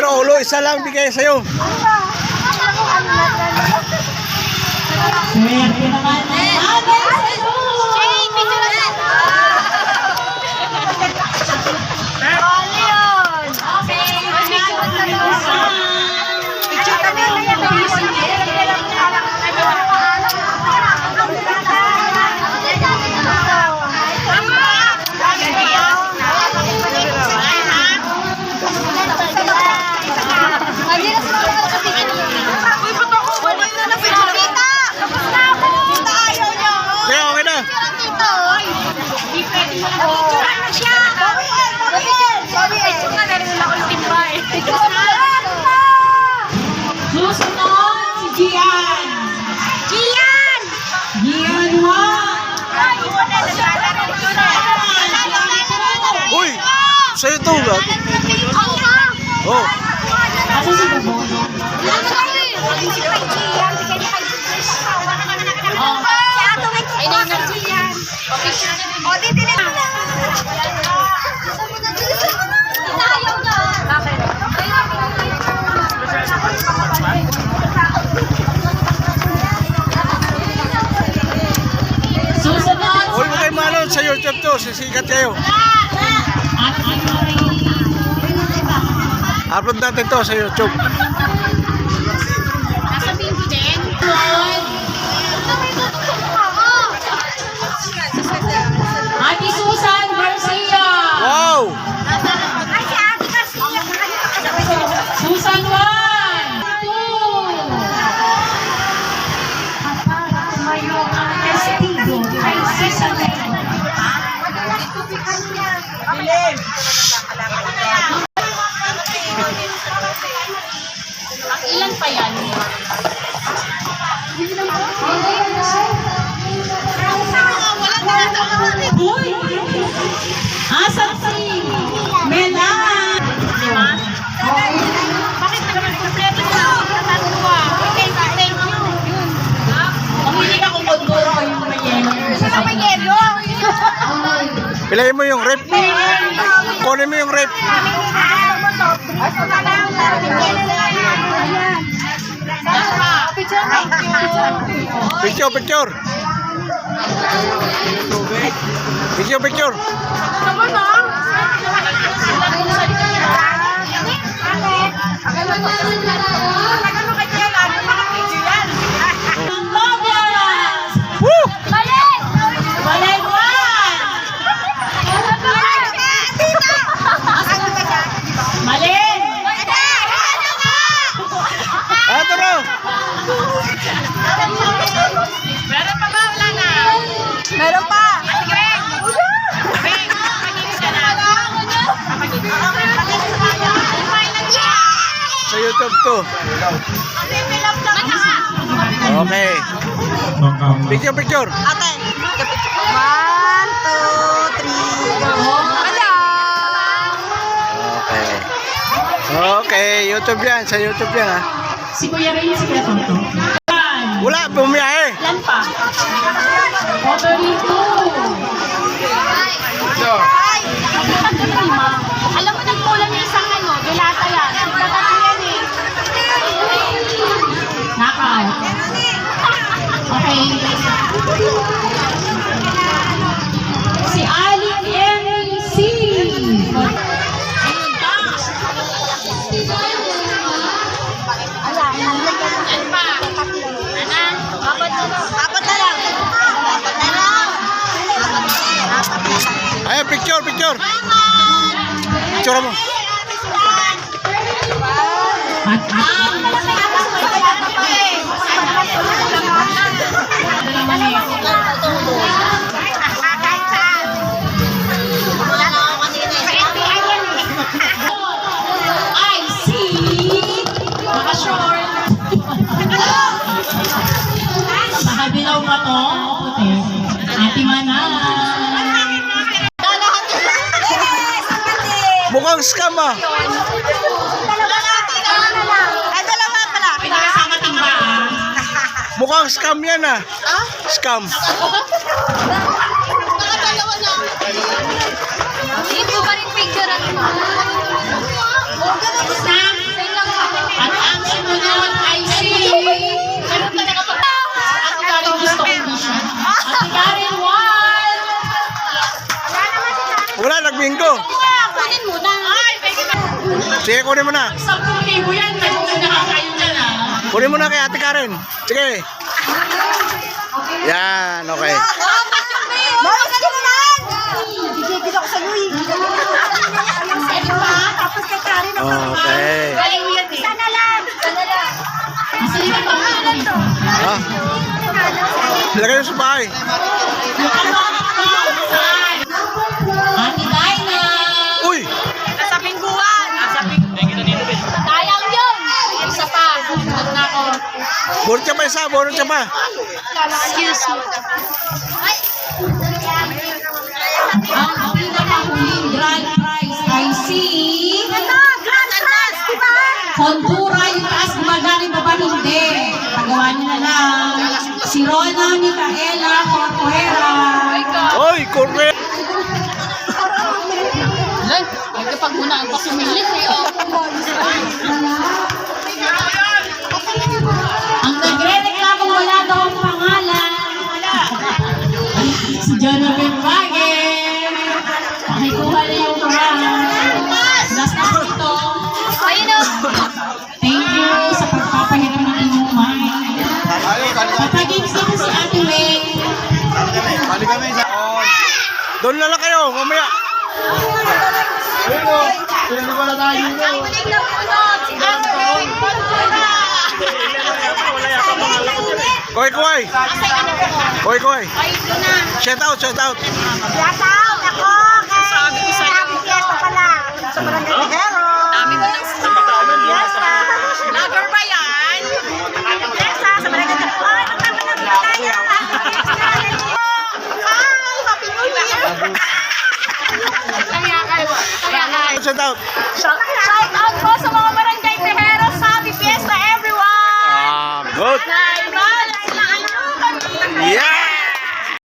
Si Rolo, isa lang bigay sa'yo. Swerte naman ng nanay Susunod si Gian. Gian Uy! Sa'yo to. Oh. Sa YouTube to. Sisikat kayo. Upload natin to sa YouTube. Ate Pilayin mo yung rep. Kunin mo yung rep. Picture, picture. Picture, picture. Tobias! YouTube to. Okay. Picture, picture. Ate! One, two, three, go! Hello! Okay. Okay, YouTube yan. Sa YouTube yan ha. Si Kuya Ray, si Kuya Tonto. Wala, bumiyahe. Ilan pa? Ovary 2. Alam mo, nagkulang yung isang ano, dilata yan. Tatlo yan eh. Knockout. Okay. Si Ali MC. Yan pa. Ana? Apat na lang. Apat na lang! Apat na lang! Apat na lang! Ayan, picture, picture. Picture mo. At Nakadilaw ka to. Puti. Ate Manang. Mukhang scam ah. Ah. Mukhang scam yan ah. Scam. Nagbingko. Kunin mo na. Ay, pwede na. Sige, kunin mo na. 10,000 yan. Medyo nakakayo na na. Kunin mo na kay Ate Karen. Sige. Yan, okay. Mami, ka naman! Gigigil ako sa'yo eh. Tapos kay Karen ako. Okay. Galing mo yan eh. Sana lang. Sana lang. Kasi yung pangalan to. Ha? Lagay mo sa bahay. Ate Bunot ka pa isa, bunot ka pa. Excuse me. Ang pinakahuling grand prize ay si... Ano? Grand Cross, di ba? Hontura, yung taas ba galing ba ba? Hindi. Pagawa niyo na lang. Si Rona Micaela Corcuera. Uy, correct. Ay, kapag muna ang pasumilit eh. Oh. Thank you sa pagpapahiram ng inyong mind. Patagins din si Ate May. Doon na lang kayo, mamaya. Koy, koy. Koy, koy. Shout out, shout out. Shout out Kaya kayo. Kaya kayo. Shout out. Shout out po sa mga